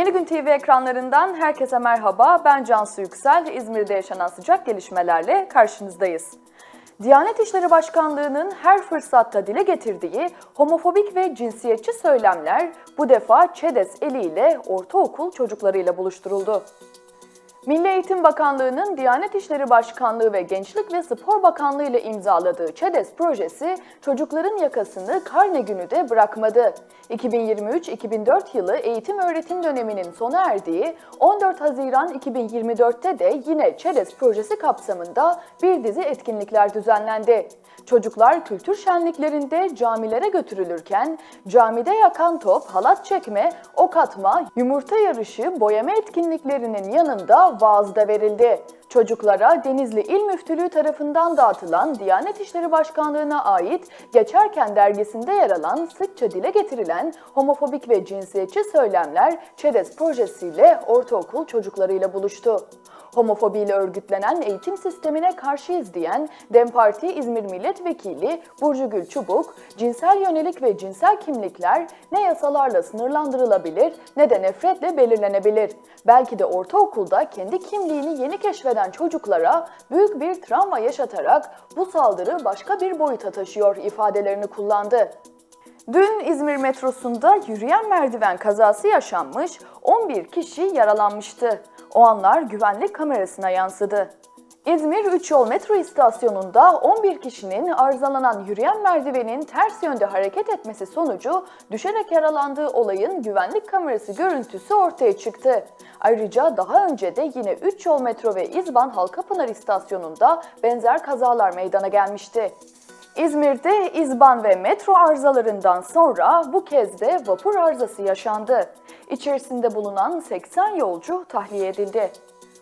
Yeni Gün TV ekranlarından herkese merhaba. Ben Cansu Yüksel. İzmir'de yaşanan sıcak gelişmelerle karşınızdayız. Diyanet İşleri Başkanlığı'nın her fırsatta dile getirdiği homofobik ve cinsiyetçi söylemler bu defa ÇEDES eliyle ortaokul çocuklarıyla buluşturuldu. Milli Eğitim Bakanlığı'nın Diyanet İşleri Başkanlığı ve Gençlik ve Spor Bakanlığı ile imzaladığı ÇEDES projesi çocukların yakasını karne günü de bırakmadı. 2023-2004 yılı eğitim öğretim döneminin sona erdiği 14 Haziran 2024'te de yine ÇEDES projesi kapsamında bir dizi etkinlikler düzenlendi. Çocuklar kültür şenliklerinde camilere götürülürken camide yakan top, halat çekme, ok atma, yumurta yarışı, boyama etkinliklerinin yanında vaaz da verildi. Çocuklara Denizli İl Müftülüğü tarafından dağıtılan Diyanet İşleri Başkanlığı'na ait Geçerken dergisinde yer alan sıkça dile getirilen homofobik ve cinsiyetçi söylemler ÇEDES projesiyle ortaokul çocuklarıyla buluştu homofobiyle örgütlenen eğitim sistemine karşıyız diyen DEM Parti İzmir Milletvekili Burcu Gül Çubuk, cinsel yönelik ve cinsel kimlikler ne yasalarla sınırlandırılabilir ne de nefretle belirlenebilir. Belki de ortaokulda kendi kimliğini yeni keşfeden çocuklara büyük bir travma yaşatarak bu saldırı başka bir boyuta taşıyor ifadelerini kullandı. Dün İzmir metrosunda yürüyen merdiven kazası yaşanmış, 11 kişi yaralanmıştı. O anlar güvenlik kamerasına yansıdı. İzmir 3 yol metro istasyonunda 11 kişinin arızalanan yürüyen merdivenin ters yönde hareket etmesi sonucu düşerek yaralandığı olayın güvenlik kamerası görüntüsü ortaya çıktı. Ayrıca daha önce de yine 3 yol metro ve İzban Halkapınar istasyonunda benzer kazalar meydana gelmişti. İzmir'de İzban ve metro arızalarından sonra bu kez de vapur arızası yaşandı. İçerisinde bulunan 80 yolcu tahliye edildi.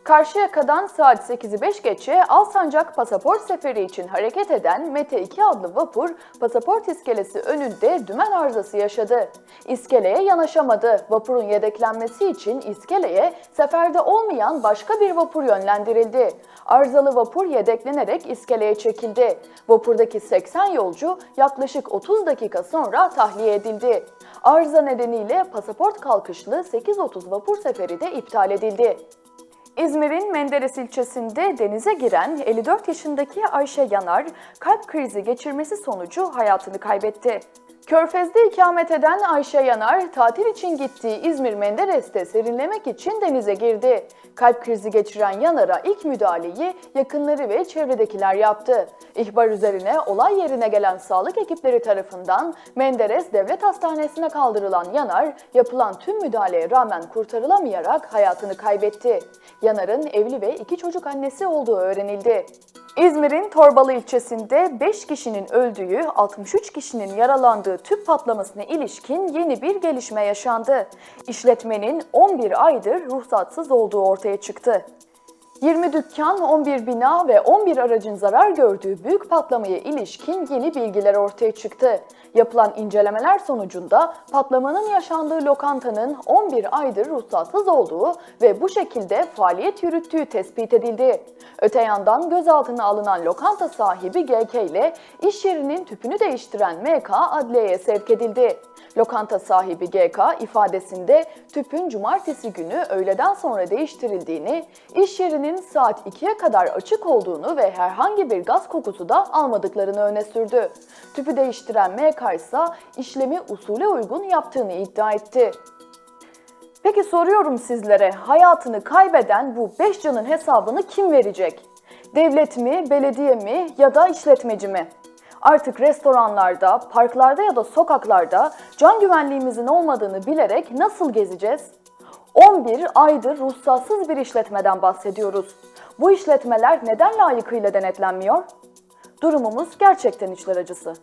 Karşıyaka'dan saat 8'i 5 geçe Alsancak pasaport seferi için hareket eden Mete 2 adlı vapur pasaport iskelesi önünde dümen arızası yaşadı. İskeleye yanaşamadı. Vapurun yedeklenmesi için iskeleye seferde olmayan başka bir vapur yönlendirildi. Arızalı vapur yedeklenerek iskeleye çekildi. Vapurdaki 80 yolcu yaklaşık 30 dakika sonra tahliye edildi. Arıza nedeniyle pasaport kalkışlı 8.30 vapur seferi de iptal edildi. İzmir'in Menderes ilçesinde denize giren 54 yaşındaki Ayşe Yanar kalp krizi geçirmesi sonucu hayatını kaybetti. Körfez'de ikamet eden Ayşe Yanar, tatil için gittiği İzmir Menderes'te serinlemek için denize girdi. Kalp krizi geçiren Yanar'a ilk müdahaleyi yakınları ve çevredekiler yaptı. İhbar üzerine olay yerine gelen sağlık ekipleri tarafından Menderes Devlet Hastanesi'ne kaldırılan Yanar, yapılan tüm müdahaleye rağmen kurtarılamayarak hayatını kaybetti. Yanar'ın evli ve iki çocuk annesi olduğu öğrenildi. İzmir'in Torbalı ilçesinde 5 kişinin öldüğü, 63 kişinin yaralandığı tüp patlamasına ilişkin yeni bir gelişme yaşandı. İşletmenin 11 aydır ruhsatsız olduğu ortaya çıktı. 20 dükkan, 11 bina ve 11 aracın zarar gördüğü büyük patlamaya ilişkin yeni bilgiler ortaya çıktı. Yapılan incelemeler sonucunda patlamanın yaşandığı lokantanın 11 aydır ruhsatsız olduğu ve bu şekilde faaliyet yürüttüğü tespit edildi. Öte yandan gözaltına alınan lokanta sahibi GK ile iş yerinin tüpünü değiştiren MK adliyeye sevk edildi. Lokanta sahibi GK ifadesinde tüpün cumartesi günü öğleden sonra değiştirildiğini, iş yerinin saat 2'ye kadar açık olduğunu ve herhangi bir gaz kokusu da almadıklarını öne sürdü. Tüpü değiştiren MK ise işlemi usule uygun yaptığını iddia etti. Peki soruyorum sizlere, hayatını kaybeden bu 5 canın hesabını kim verecek? Devlet mi, belediye mi ya da işletmeci mi? Artık restoranlarda, parklarda ya da sokaklarda can güvenliğimizin olmadığını bilerek nasıl gezeceğiz? 11 aydır ruhsatsız bir işletmeden bahsediyoruz. Bu işletmeler neden layıkıyla denetlenmiyor? Durumumuz gerçekten içler acısı.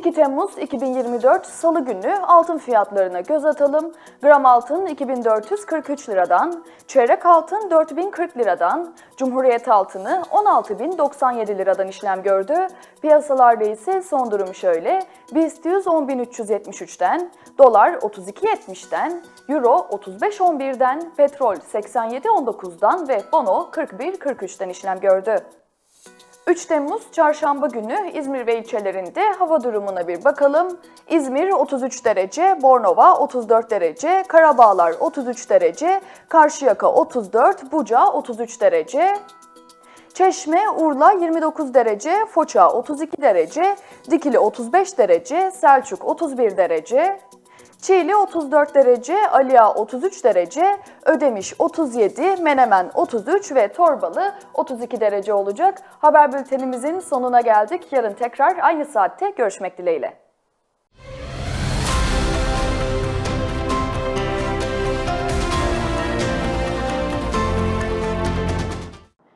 2 Temmuz 2024 Salı günü altın fiyatlarına göz atalım. Gram altın 2443 liradan, çeyrek altın 4040 liradan, Cumhuriyet altını 16097 liradan işlem gördü. Piyasalarda ise son durum şöyle. BIST 100 10373'ten, dolar 32.70'den, euro 35.11'den, petrol 87.19'dan ve bono 41.43'ten işlem gördü. 3 Temmuz Çarşamba günü İzmir ve ilçelerinde hava durumuna bir bakalım. İzmir 33 derece, Bornova 34 derece, Karabağlar 33 derece, Karşıyaka 34, Buca 33 derece, Çeşme, Urla 29 derece, Foça 32 derece, Dikili 35 derece, Selçuk 31 derece, Çiğli 34 derece, Aliya 33 derece, Ödemiş 37, Menemen 33 ve Torbalı 32 derece olacak. Haber bültenimizin sonuna geldik. Yarın tekrar aynı saatte görüşmek dileğiyle.